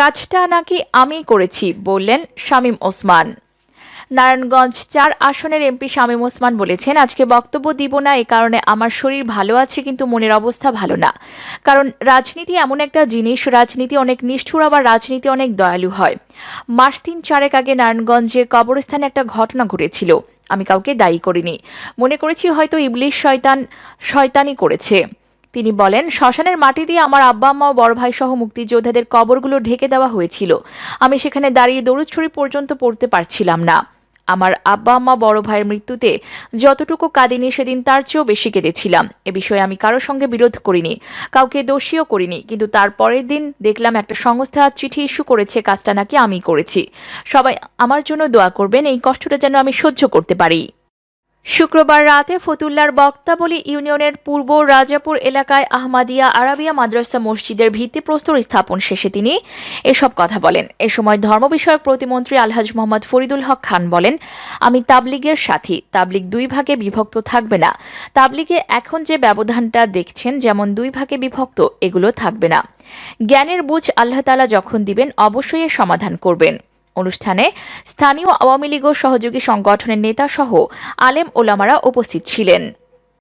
কাজটা নাকি আমি করেছি, বললেন শামীম ওসমান। নারায়ণগঞ্জ চার আসনের এমপি শামীম ওসমান বলেছেন, আজকে বক্তব্য দিব না, এ কারণে আমার শরীর ভালো আছে, কিন্তু মনের অবস্থা ভালো না। কারণ রাজনীতি এমন একটা জিনিস, রাজনীতি অনেক নিষ্ঠুর, আবার রাজনীতি অনেক দয়ালু হয়। মাস তিন চারেক আগে নারায়ণগঞ্জে কবরস্থানে একটা ঘটনা ঘটেছিল। আমি কাউকে দায়ী করিনি। মনে করেছি হয়তো ইবলিশ শয়তান, শয়তানি করেছে। তিনি বলেন, শ্মশানের মাটি দিয়ে আমার আব্বা, আম্মা ও বড় ভাই সহ মুক্তিযোদ্ধাদের কবরগুলো ঢেকে দেওয়া হয়েছিল। আমি সেখানে দাঁড়িয়ে শরীফ পর্যন্ত পড়তে পারছিলাম না। আমার আব্বা, আম্মা, বড় ভাইয়ের মৃত্যুতে যতটুকু কাঁদিনি সেদিন তার চেয়েও বেশি কেঁদেছিলাম। এ বিষয়ে আমি কারোর সঙ্গে বিরোধ করিনি, কাউকে দোষীও করিনি। কিন্তু তার পরের দিন দেখলাম একটা সংস্থা চিঠি ইস্যু করেছে, কাজটা নাকি আমি করেছি। সবাই আমার জন্য দোয়া করবেন, এই কষ্টটা যেন আমি সহ্য করতে পারি। শুক্রবার রাতে ফতুল্লার বক্তাবলী ইউনিয়নের পূর্ব রাজাপুর এলাকায় আহমাদিয়া আরাবিয়া মাদ্রাসা মসজিদের ভিত্তিপ্রস্তর স্থাপন শেষে তিনি এসব কথা বলেন। এ সময় ধর্ম বিষয়ক প্রতিমন্ত্রী আলহাজ মোহাম্মদ ফরিদুল হক খান বলেন, আমি তাবলিগের সাথী। তাবলিগ দুই ভাগে বিভক্ত থাকবে না। তাবলিগে এখন যে ব্যবধানটা দেখছেন, যেমন দুই ভাগে বিভক্ত, এগুলো থাকবে না। জ্ঞানের বুঝ আল্লাহ তালা যখন দিবেন, অবশ্যই সমাধান করবেন। অনুষ্ঠানে স্থানীয় আওয়ামী লীগ সহযোগী সংগঠনের নেতাসহ আলেম ওলামারা উপস্থিত ছিলেন।